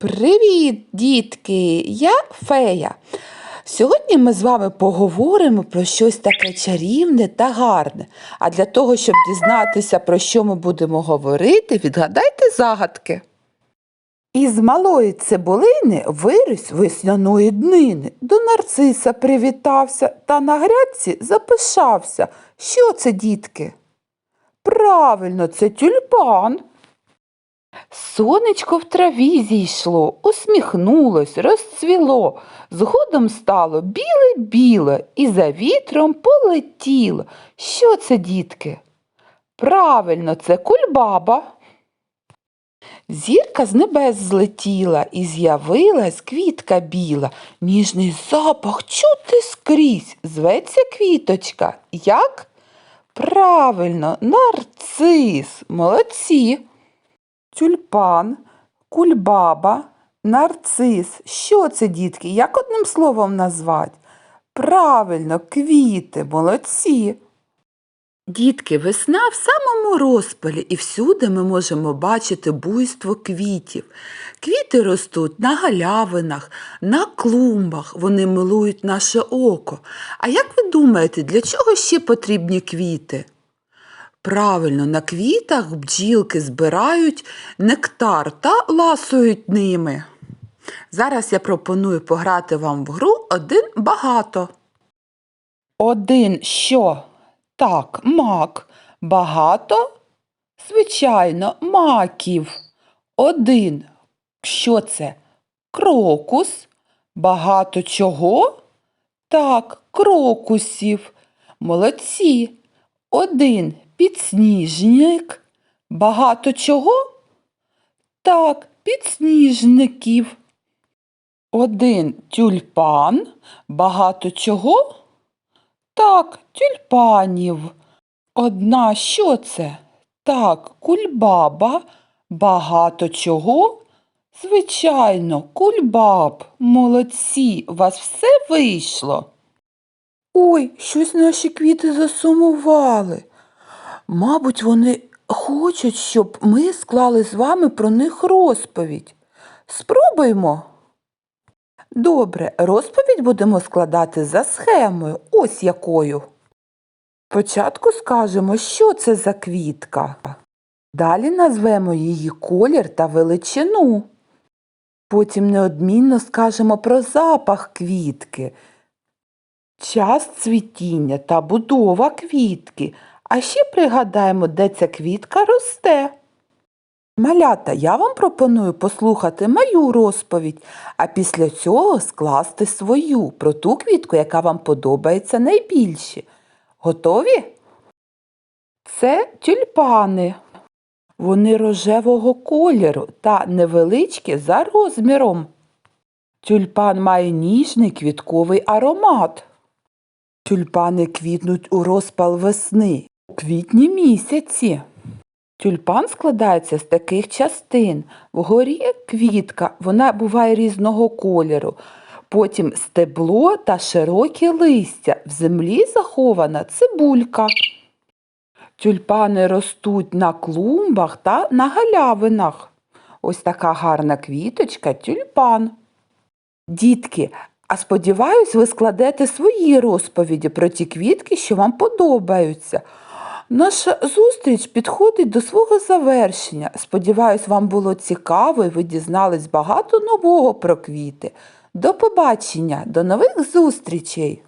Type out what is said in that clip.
Привіт, дітки! Я Фея. Сьогодні ми з вами поговоримо про щось таке чарівне та гарне. А для того, щоб дізнатися, про що ми будемо говорити, відгадайте загадки. Із малої цибулини виріс весняної днини, до нарциса привітався та на грядці запишався. Що це, дітки? Правильно, це тюльпан. Сонечко в траві зійшло, усміхнулось, розцвіло, згодом стало біле-біле і за вітром полетіло. Що це, дітки? Правильно, це кульбаба. Зірка з небес злетіла і з'явилась квітка біла. Ніжний запах чути скрізь. Зветься квіточка. Як? Правильно, нарцис. Молодці. Тюльпан, кульбаба, нарцис. Що це, дітки? Як одним словом назвати? Правильно, квіти, молодці. Дітки, весна в самому розпалі, і всюди ми можемо бачити буйство квітів. Квіти ростуть на галявинах, на клумбах, вони милують наше око. А як ви думаєте, для чого ще потрібні квіти? Правильно, на квітах бджілки збирають нектар та ласують ними. Зараз я пропоную пограти вам в гру один багато. Один що? Так, мак. Багато? Звичайно, маків. Один. Що це? Крокус. Багато чого? Так, крокусів. Молодці. Один підсніжник. Багато чого? Так, підсніжників. Один тюльпан. Багато чого? Так, тюльпанів. Одна що це? Так, кульбаба. Багато чого? Звичайно, кульбаб. Молодці, у вас все вийшло. Ой, щось наші квіти засумували. Мабуть, вони хочуть, щоб ми склали з вами про них розповідь. Спробуймо. Добре, розповідь будемо складати за схемою, ось якою. Спочатку скажемо, що це за квітка. Далі назвемо її колір та величину. Потім неодмінно скажемо про запах квітки, час цвітіння та будова квітки, а ще пригадаємо, де ця квітка росте. Малята, я вам пропоную послухати мою розповідь, а після цього скласти свою про ту квітку, яка вам подобається найбільше. Готові? Це тюльпани. Вони рожевого кольору та невеличкі за розміром. Тюльпан має ніжний квітковий аромат. Тюльпани квітнуть у розпал весни у квітні місяці. Тюльпан складається з таких частин. Вгорі квітка, вона буває різного кольору. Потім стебло та широкі листя. В землі захована цибулька. Тюльпани ростуть на клумбах та на галявинах. Ось така гарна квіточка тюльпан. Дітки, а сподіваюсь, ви складете свої розповіді про ті квітки, що вам подобаються. Наша зустріч підходить до свого завершення. Сподіваюсь, вам було цікаво і ви дізнались багато нового про квіти. До побачення, до нових зустрічей!